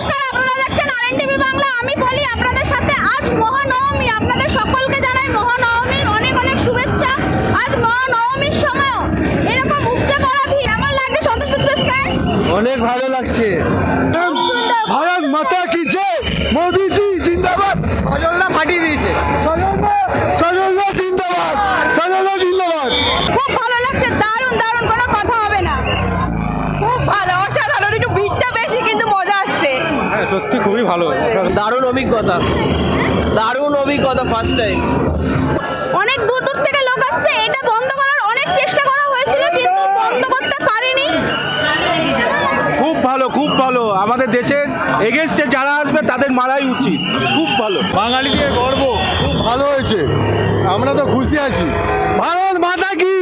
নমস্কার আপনারা দেখছেন আরএন টিভি বাংলা। আমি বলি আপনাদের সাথে আজ মহানবমী। আপনাদের সকলকে জানাই মহানবমীর অনেক অনেক শুভেচ্ছা। আজ মহানবমীর সময়ও এরকম উপচে পড়া ভিড়। আমার লাগছে? সন্তোষ অনেক ভালো লাগছে। ভারত মাতা কি জয়? মোদি জি জিন্দাবাদ। সজলদা ফাটিয়ে দিয়েছে। সজলদা সজলদা জিন্দাবাদ। সজলদা জিন্দাবাদ। খুব ভালো লাগছে। দারুণ দারুণ। কোনো কথা হবে না। খুব ভালো। অসাধারণ। একটু ভিড়টা বেশি কিন্তু মজা আসছে হ্যাঁ সত্যি খুবই ভালো। দারুণ অভিজ্ঞতা। দারুণ অভিজ্ঞতা ফার্স্ট টাইম অনেক দূর দূর থেকে লোক আসছে এটা বন্ধ করার অনেক চেষ্টা করা হয়েছিল কিন্তু বন্ধ করতে পারেনি। খুব ভালো খুব ভালো। আমাদের দেশের এগেনস্টে যারা আসবে তাদের মারাই উচিত। খুব ভালো। বাঙালিদের গর্ব। খুব ভালো হয়েছে। আমরা তো খুশি আছি। ভারত মাতা কি?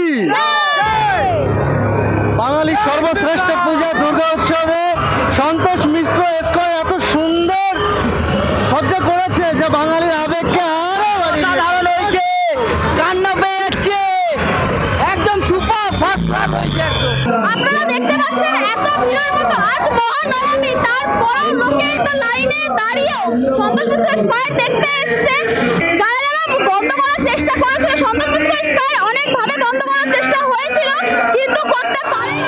বাঙালির সর্বশ্রেষ্ঠ পূজা দুর্গা উৎসবে সন্তোষ মিশ্র স্কোয়ার এত সুন্দর সজ্জা করেছে যে বাঙালির আবেগকে আরও দারুণ হয়েছে কান্না পেয়ে যাচ্ছে একদম সুপার ফার্স্ট ক্লাস হয়েছে আপনারা দেখতে পাচ্ছেন এত ভিড়ের মতো আজ মহানবমী তারপরেও লোকে তো লাইনে দাঁড়িয়েও সন্তোষ মিত্র স্কয়ার দেখতে এসছে। যারা চেয়েছিল কিন্তু করতে পারেনি।